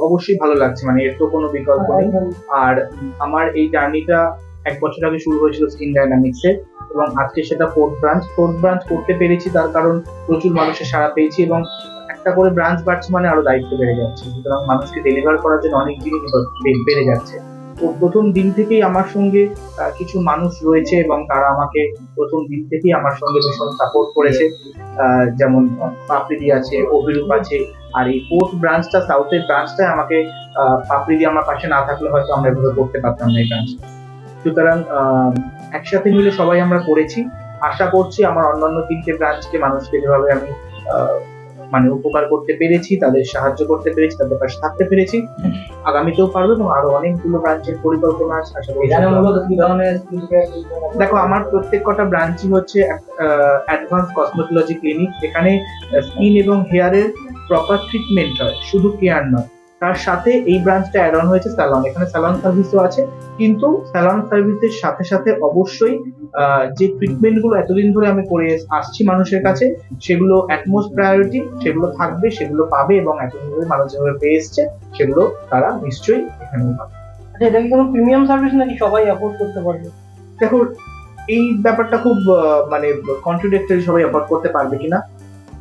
অবশ্যই ভালো লাগছে মানে এর তো কোনো বিকল্প নেই। আর আমার এই জার্নিটা এক বছর আগে শুরু হয়েছিল স্কিন ডাইনামিক্সে এবং আজকে সেটা ফোর্থ ব্রাঞ্চ ফোর্থ ব্রাঞ্চ করতে পেরেছি তার কারণ প্রচুর মানুষের সাড়া পেয়েছি এবং একটা করে ব্রাঞ্চ বাড়ছে মানে আরও দায়িত্ব বেড়ে যাচ্ছে। সুতরাং মানুষকে ডেলিভার করার জন্য অনেক জিনিস বেড়ে যাচ্ছে। প্রথম দিন থেকেই আমার সঙ্গে কিছু মানুষ রয়েছে এবং তারা আমাকে প্রথম দিন থেকেই আমার সঙ্গে ভীষণ সাপোর্ট করেছে। যেমন, পাপড়িদি আছে, অভিরূপ আছে, আর এই ফোর্থ ব্রাঞ্চটা সাউথের ব্রাঞ্চটা আমাকে পাপড়িদি আমার পাশে না থাকলে হয়তো আমরা এভাবে করতে পারতাম না এই ব্রাঞ্চটা সুতরাং একসাথে মিলে সবাই আমরা করেছি। আশা করছি আমার অন্যান্য তিনটে ব্রাঞ্চকে মানুষকে যেভাবে আমি মানে উপকার করতে পেরেছি তাদের সাহায্য করতে পেরেছি তাদের পাশে থাকতে পেরেছি। আগামীতেও পারব এবং আরও অনেকগুলো ব্রাঞ্চের পরিকল্পনা আছে আশা করি মূলত কি ধরনের দেখো আমার প্রত্যেক কটা ব্রাঞ্চই হচ্ছে অ্যাডভান্স কসমেটোলজি ক্লিনিক এখানে স্কিন এবং হেয়ারের প্রপার ট্রিটমেন্ট হয় শুধু কেয়ার নয়। তার সাথে এই ব্রাঞ্চটা অ্যাড অন হয়েছে স্যালন এখানে স্যালন সার্ভিসও আছে কিন্তু স্যালন সার্ভিসের সাথে সাথে অবশ্যই আহ, যে ট্রিটমেন্টগুলো এতদিন ধরে আমি করে আসছি মানুষের কাছে সেগুলো অ্যাটমোস্ট প্রায়োরিটি সেগুলো থাকবে সেগুলো পাবে এবং এতদিন ধরে মানুষ যেভাবে পেয়ে এসছে সেগুলো তারা নিশ্চয়ই এখানে পাবে। আচ্ছা এটা কি কোনো প্রিমিয়াম সার্ভিস নাকি সবাই অ্যাফোর্ড করতে পারবে? দেখো এই ব্যাপারটা খুব মানে কন্ট্রোডিক্টরি সবাই অ্যাফোর্ড করতে পারবে কিনা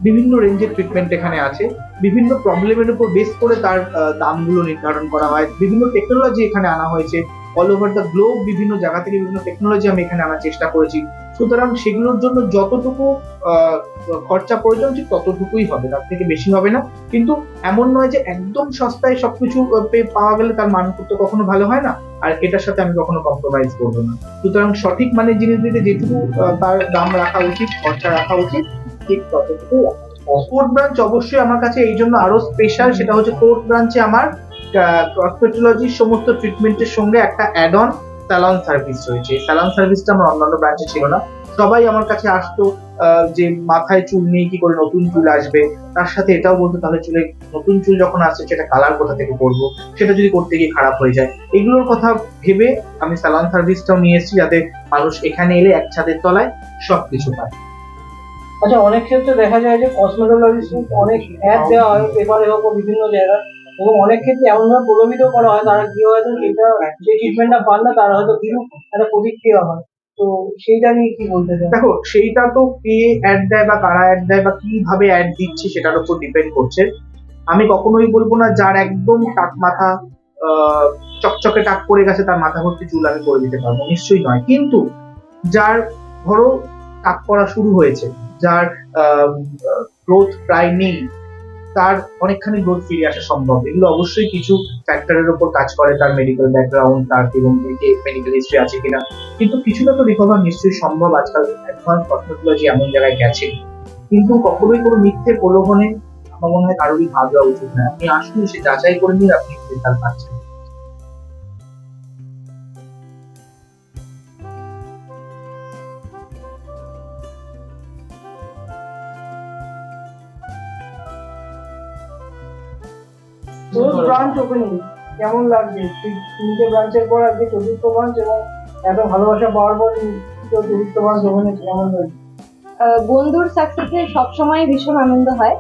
বিভিন্ন রেঞ্জের ট্রিটমেন্ট এখানে আছে। বিভিন্ন প্রবলেমের উপর বেস করে তার দামগুলো নির্ধারণ করা হয়। বিভিন্ন টেকনোলজি এখানে আনা হয়েছে। অল ওভার দ্য গ্লোব বিভিন্ন জায়গা থেকে বিভিন্ন টেকনোলজি আমি এখানে আনার চেষ্টা করেছি। সুতরাং সেগুলোর জন্য যতটুকু খরচা প্রয়োজন ঠিক ততটুকুই হবে। তার থেকে বেশি হবে না। কিন্তু এমন নয় যে একদম সস্তায় সবকিছু পাওয়া গেলে তার মান কখনো ভালো হয় না। আর এটার সাথে আমি কখনো কম্প্রোমাইজ করব না। সুতরাং সঠিক মানের জিনিস দিতে যেটুকু তার দাম রাখা উচিত, খরচা রাখা উচিত। ঠিক ততটুকু কোর্ট ব্রাঞ্চ অবশ্যই আমার কাছে এই জন্য আরও স্পেশাল সেটা হচ্ছে কোর্ট ব্রাঞ্চে আমার কসমেটোলজির সমস্ত ট্রিটমেন্টের সঙ্গে একটা অ্যাড অন স্যালন সার্ভিস রয়েছে স্যালন সার্ভিসটা আমার অন্যান্য ব্রাঞ্চে ছিল না। সবাই আমার কাছে আসতো যে মাথায় চুল নেই কি করে নতুন চুল আসবে। তার সাথে এটাও বলতো, তাহলে চুলে নতুন চুল যখন আসছে, সেটা কালার কোথা থেকে করব সেটা যদি করতে গিয়ে খারাপ হয়ে যায়। এগুলোর কথা ভেবে আমি স্যালন সার্ভিসটাও নিয়ে এসেছি, যাতে মানুষ এখানে এলে এক ছাদের তলায় সবকিছু পায়। আচ্ছা অনেক ক্ষেত্রে দেখা যায় যে কসমেটোলজিস্ট অনেক অ্যাড দেওয়া হয় পেপারে হোক বিভিন্ন জায়গায়। এবং অনেক ক্ষেত্রে এমনভাবে প্রলোভিত করা হয়, তারা কি হয়তো সেটা সেই ট্রিটমেন্টটা পান না, তারা হয়তো কিছু একটা প্রতিক্রিয়া হয়। তো সেইটা নিয়ে কি বলতে চান? দেখো, সেইটা তো কে অ্যাড দেয় বা কারা অ্যাড দেয় বা কীভাবে অ্যাড দিচ্ছে সেটার উপর ডিপেন্ড করছে। আমি কখনোই বলব না যার একদম টাক মাথা চকচকে টাক পড়ে গেছে, তার মাথা ভর্তি চুল আমি করে দিতে পারব, নিশ্চয়ই নয়। কিন্তু যার, ধরো, টাক পড়া শুরু হয়েছে যার গ্রোথ প্রায় নেই, তার অনেকখানি গ্রোথ ফিরে আসা সম্ভব। এগুলো অবশ্যই কিছু ফ্যাক্টরের উপর কাজ করে, তার মেডিকেল ব্যাকগ্রাউন্ড তার এবং মেডিকেল হিস্ট্রি আছে কিনা। কিন্তু কিছুটা তো রিকভার নিশ্চয়ই সম্ভব। আজকাল অ্যাডভান্স কসমেটোলজি এমন জায়গায় গেছে। কিন্তু কখনোই কোনো মিথ্যে প্রলোভনে আমার মনে হয় কারোরই ভাব উচিত না। আপনি আসুন, সে যাচাই করে নিন, আপনি রেজাল্ট পাচ্ছেন। ব্রাঞ্চ ওপেনিং কেমন তিন- তিনটে ব্রাঞ্চের পর আজকে চতুর্থ ব্রাঞ্চ এবং এত ভালোবাসা পাওয়ার পর চতুর্থ ব্রাঞ্চ ওপেনিং কেমন লাগছে? বন্ধুর সাকসেসে সবসময় ভীষণ আনন্দ হয়।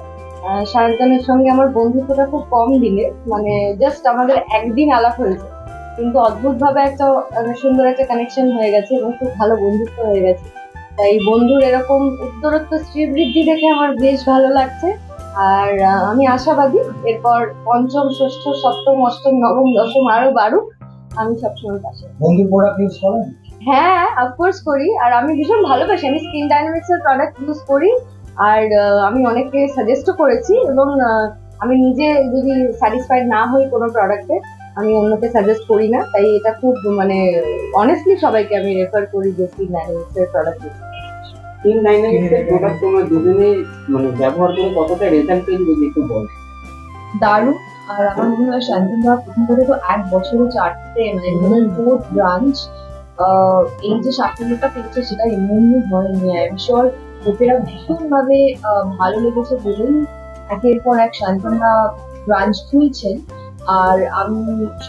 আহ, শান্তনের সঙ্গে আমার বন্ধুত্বটা খুব কম দিনে মানে জাস্ট আমাদের একদিন আলাপ হয়েছে। কিন্তু অদ্ভুতভাবে একটা সুন্দর একটা কানেকশন হয়ে গেছে এবং খুব ভালো বন্ধুত্ব হয়ে গেছে। তাই বন্ধুর এরকম উত্তরোত্তর শ্রীবৃদ্ধি দেখে আমার বেশ ভালো লাগছে। আর আমি আশাবাদী এরপর পঞ্চম ষষ্ঠ সপ্তম অষ্টম নবম দশম আরও বারো আমি সবসময় পাশে বন্ধু প্রোডাক্ট ইউজ করেন? হ্যাঁ অফকোর্স করি। আর আমি ভীষণ ভালোবাসি। আমি স্কিন ডাইনামিক্স এর প্রোডাক্ট ইউজ করি। আর আমি অনেককে সাজেস্টও করেছি এবং আমি নিজে যদি স্যাটিসফাইড না হই কোনো প্রোডাক্টে আমি অন্যকে সাজেস্ট করি না। তাই এটা খুব মানে অনেস্টলি সবাইকে আমি রেফার করি যে স্কিন ডাইনামিক্স এর প্রোডাক্ট ইউজ তিন ডাইনামিক্সের প্রোডাক্ট তোমরা দুজনে মানে ব্যবহার করে কতটা রেজাল্ট পেয়ে যদি একটু বল দারুণ। আর আমার মনে হয় শান্তনদা প্রথম কথা তো এক বছরে চারটে মানে ফোর্থ ব্রাঞ্চ এই যে সাফল্যটা পেয়েছে সেটা এমনি হয়নি। আই এম শিওর লোকেরা ভীষণভাবে আহ, ভালো লেগেছে বলেই একের পর এক শান্তনদা ব্রাঞ্চ খুলছেন। আর আমি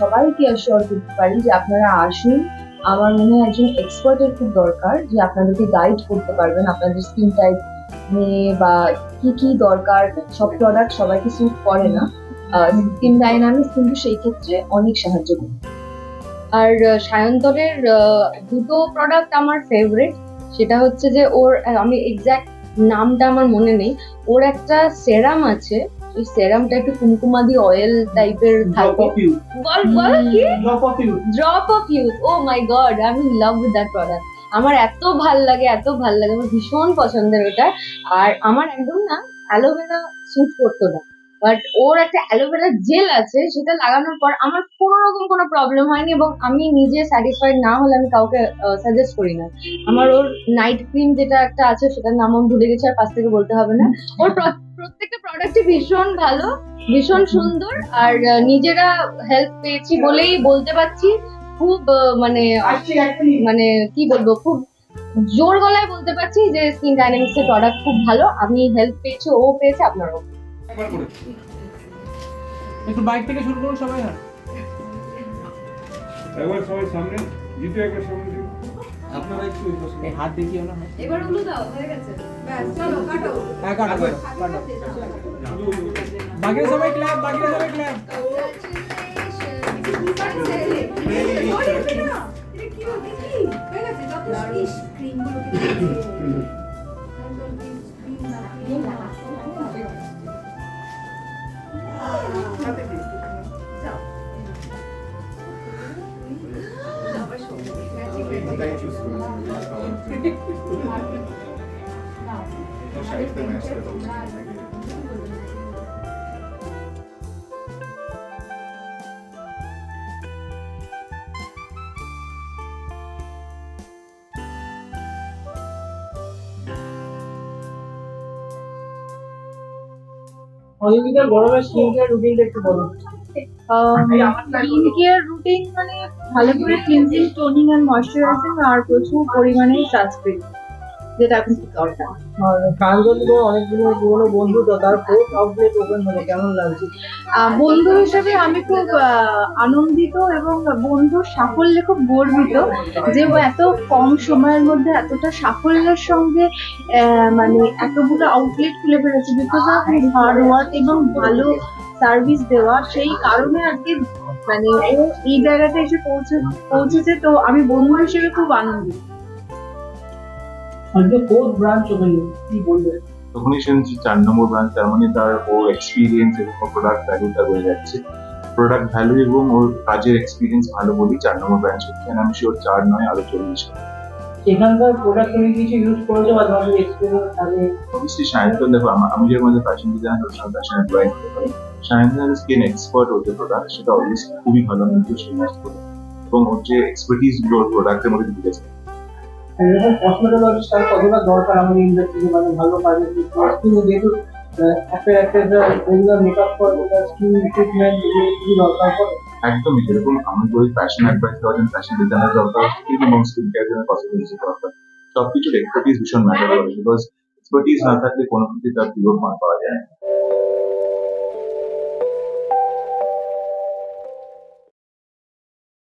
সবাইকে অ্যাসিওর করতে পারি যে আপনারা আসুন আমার মনে হয় একজন এক্সপার্টের খুব দরকার যে আপনাদেরকে গাইড করতে পারবেন আপনাদের স্কিন টাইপ নিয়ে বা কি কি দরকার সব প্রোডাক্ট সবাইকে স্যুট করে না। স্কিন ডাইনামিক্স কিন্তু সেই ক্ষেত্রে অনেক সাহায্য করে। আর আহ, দুটো প্রোডাক্ট আমার ফেভারিট সেটা হচ্ছে যে ওর আমি এক্স্যাক্ট নামটা আমার মনে নেই। ওর একটা সেরাম আছে এই সেরামটা একটু কুমকুমাদি অয়েল টাইপের থাকে। বল বল কি? Drop of you drop of youth oh my god আমি লাভ উইথ দ্যাট প্রোডাক্ট আমার এত ভালো লাগে এত ভালো লাগে। আমার ভীষণ পছন্দের ওটা। আর আমার একদম না অ্যালোভেরা স্যুট করতো না। বাট ওর একটা অ্যালোভেরা জেল আছে, সেটা লাগানোর পর আমার কোনো রকম কোনো প্রবলেম হয়নি এবং আমি নিজে স্যাটিসফাইড না হলে আমি কাউকে সাজেস্ট করি না। আমার ওর নাইট ক্রিম যেটা একটা আছে, সেটার নাম আমি ভুলে গেছি, আর পাশ থেকে বলতে হবে না। ওর প্র- প্রত্যেকটা প্রোডাক্টই ভীষণ ভালো, ভীষণ সুন্দর, আর নিজেরা হেল্প পেয়েছি বলেই বলতে পারছি। খুব মানে মানে কি বলব, খুব জোর গলায় বলতে পারছি যে স্কিন ডাইনামিক্স এর প্রোডাক্ট খুব ভালো। আমি হেল্প পেয়েছি, ও পেয়েছে, আপনারাও। একটু বাইক থেকে শুরু করুন সবাই হ্যাঁ। একবার সবাই সামনে জিতু একবার সামনে দিন আপনারা একটু এই হাত দেখিও না এবার ওগুলো দাও হয়ে গেছে। ব্যাস চলো কাটো। হ্যাঁ কাটো কাটো বাকিরা সবাই ক্ল্যাপ বাকিরা সবাই ক্ল্যাপ অযোগিতার গরমের স্কিন কেয়ার রুটিনটা একটু বলো। স্কিন কেয়ার রুটিন মানে ভালো করে ক্লিনজিং টোনিং এন্ড ময়শ্চারাইজিং আর প্রচুর পরিমাণে সানস্ক্রিন যেটা এখন দরকার। আর প্রাঞ্জল তো অনেকগুলো পুরোনো বন্ধু তো তার ফোর্থ আউটলেট ওপেন হলো কেমন লাগছে? আহ, বন্ধু হিসেবে আমি খুব আহ, আনন্দিত এবং বন্ধুর সাফল্যে খুব গর্বিত যে ও এত কম সময়ের মধ্যে এতটা সাফল্যের সঙ্গে আহ, মানে এতগুলো আউটলেট খুলে ফেলেছে বিকজ অফ হার্ড ওয়ার্ক এবং ভালো সার্ভিস দেওয়া সেই কারণে আজকে মানে ও এই জায়গাটা এসে পৌঁছে পৌঁছেছে। তো আমি বন্ধু হিসেবে খুব আনন্দিত। আজকে ব্রাঞ্চ ওপেন কি বলবে তখনই শুনছি চার নম্বর ব্রাঞ্চ তার মানে তার ও এক্সপিরিয়েন্স এবং প্রোডাক্ট ভ্যালুটা বেড়ে যাচ্ছে। প্রোডাক্ট ভ্যালু এবং ওর কাজের এক্সপিরিয়েন্স ভালো বলেই চার নম্বর ব্রাঞ্চ হচ্ছে। আমি শিওর চার নয় আরও চল্লিশ এখানকার প্রোডাক্ট তুমি কিছু ইউজ করেছ বা তোমাদের এক্সপিরিয়েন্স থাকে অবশ্যই সায়ন্তন দেখো আমা- যেরকম ফ্যাশন ডিজাইনার ওর সঙ্গে ফ্যাশন অ্যাপ্লাই করতে পারি। সায়ন্তন স্কিন এক্সপার্ট ওর যে প্রোডাক্ট সেটা অলওয়েজ খুবই ভালো আমি ইউজ করি। এবং ওর যে এক্সপার্টিসগুলো ওর প্রোডাক্টের মধ্যে এরকম কসমেটোলজিস্ট তার কতটা দরকার আমাদের ইন্ডাস্ট্রিতে মানে ভালো কাজে স্কিন যেহেতু একটা একটা রেগুলার মেকআপ করে স্কিন ট্রিটমেন্ট দরকার পড়ে। একদমই যেরকম আমি বলি ফ্যাশন অ্যাডভাইস দেওয়ার জন্য ফ্যাশন ডিজাইনার দরকার স্কিন এবং স্কিন কেয়ার জন্য পসিবিলিটি দরকার সবকিছুর এক্সপার্টিস ভীষণ ম্যাটার করে বিকজ এক্সপার্টিস না থাকলে কোনো কিছু তার পাওয়া যায় না।